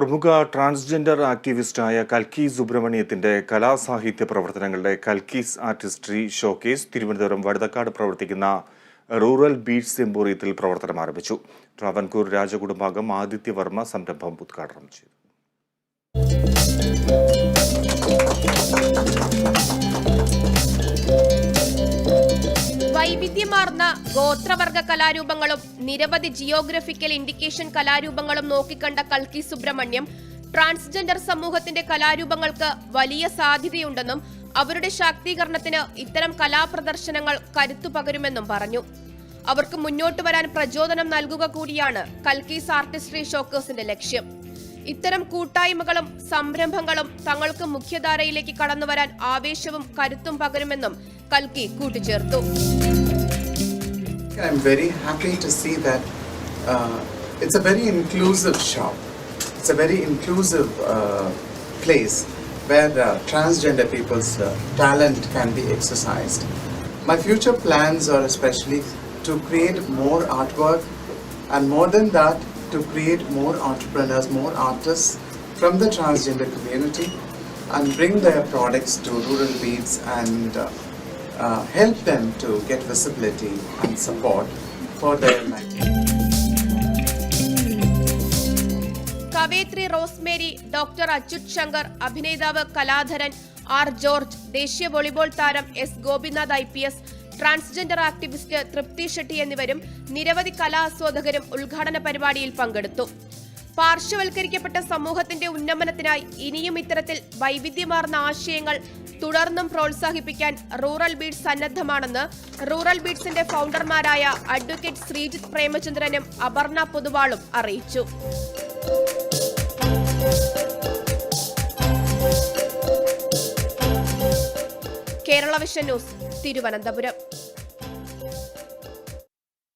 പ്രമുഖ ട്രാൻസ്ജെൻഡർ ആക്ടിവിസ്റ്റായ കൽക്കി സുബ്രഹ്മണ്യത്തിന്റെ കലാസാഹിത്യ പ്രവർത്തനങ്ങളുടെ കൽക്കീസ് ആർട്ടിസ്ട്രി ഷോക്കേസ് തിരുവനന്തപുരം വഴുതക്കാട് പ്രവർത്തിക്കുന്ന റൂറൽ ബീച്ച് എംപോറിയത്തിൽ പ്രവർത്തനം ആരംഭിച്ചു. ട്രാവൻകൂർ രാജകുടുംബാംഗം ആദിത്യവർമ്മ സംരംഭം ഉദ്ഘാടനം ചെയ്തു. വൈവിധ്യമാർന്ന ഗോത്രവർഗ കലാരൂപങ്ങളും നിരവധി ജിയോഗ്രഫിക്കൽ ഇൻഡിക്കേഷൻ കലാരൂപങ്ങളും നോക്കിക്കണ്ട കൽക്കി സുബ്രഹ്മണ്യം ട്രാൻസ്ജെൻഡർ സമൂഹത്തിന്റെ കലാരൂപങ്ങൾക്ക് വലിയ സാധ്യതയുണ്ടെന്നും അവരുടെ ശാക്തീകരണത്തിന് ഇത്തരം കലാപ്രദർശനങ്ങൾ കരുത്തു പകരുമെന്നും പറഞ്ഞു. അവർക്ക് മുന്നോട്ട് വരാൻ പ്രചോദനം നൽകുക കൂടിയാണ് കൽക്കീസ് ആർട്ടിസ്ട്രി ഷോക്കേഴ്സിന്റെ ലക്ഷ്യം. ഇത്തരം കൂട്ടായ്മകളും സംരംഭങ്ങളും തങ്ങൾക്ക് മുഖ്യധാരയിലേക്ക് കടന്നുവരാൻ ആവേശവും കരുത്തും പകരുമെന്നും കൽക്കി കൂട്ടിച്ചേർത്തു I'm very happy to see that uh, it's a very inclusive shop. It's a very inclusive uh, place where uh, transgender people's uh, talent can be exercised. My future plans are especially to create more artwork and more than that, to create more entrepreneurs, more artists from the transgender community and bring their products to rural beats and uh, uh, help them to get visibility and support for their livelihood. കവയിത്രി Rosemary doctor Achyuth Shankar അഭിനേതാവ് Kaladharan R George ദേശീയ volleyball താരം S Gopinath I P S transgender activist Tripti Shetty എന്നിവരും നിരവധി കലാസ്വാദകരും ഉദ്ഘാടന പരിപാടിയിൽ പങ്കെടുത്തു. പാർശ്വവൽക്കരിക്കപ്പെട്ട സമൂഹത്തിന്റെ ഉന്നമനത്തിനായി ഇനിയും ഇത്തരത്തിൽ വൈവിധ്യമാർന്ന ആശയങ്ങൾ തുടർന്നും പ്രോത്സാഹിപ്പിക്കാൻ റൂറൽ ബീഡ്സ് സന്നദ്ധമാണെന്ന് റൂറൽ ബീഡ്സിന്റെ ഫൗണ്ടർമാരായ അഡ്വക്കേറ്റ് ശ്രീജിത്ത് പ്രേമചന്ദ്രനും അപർണ പൊതുവാളും അറിയിച്ചു. Kerala vision news. തിരുവനന്തപുരം.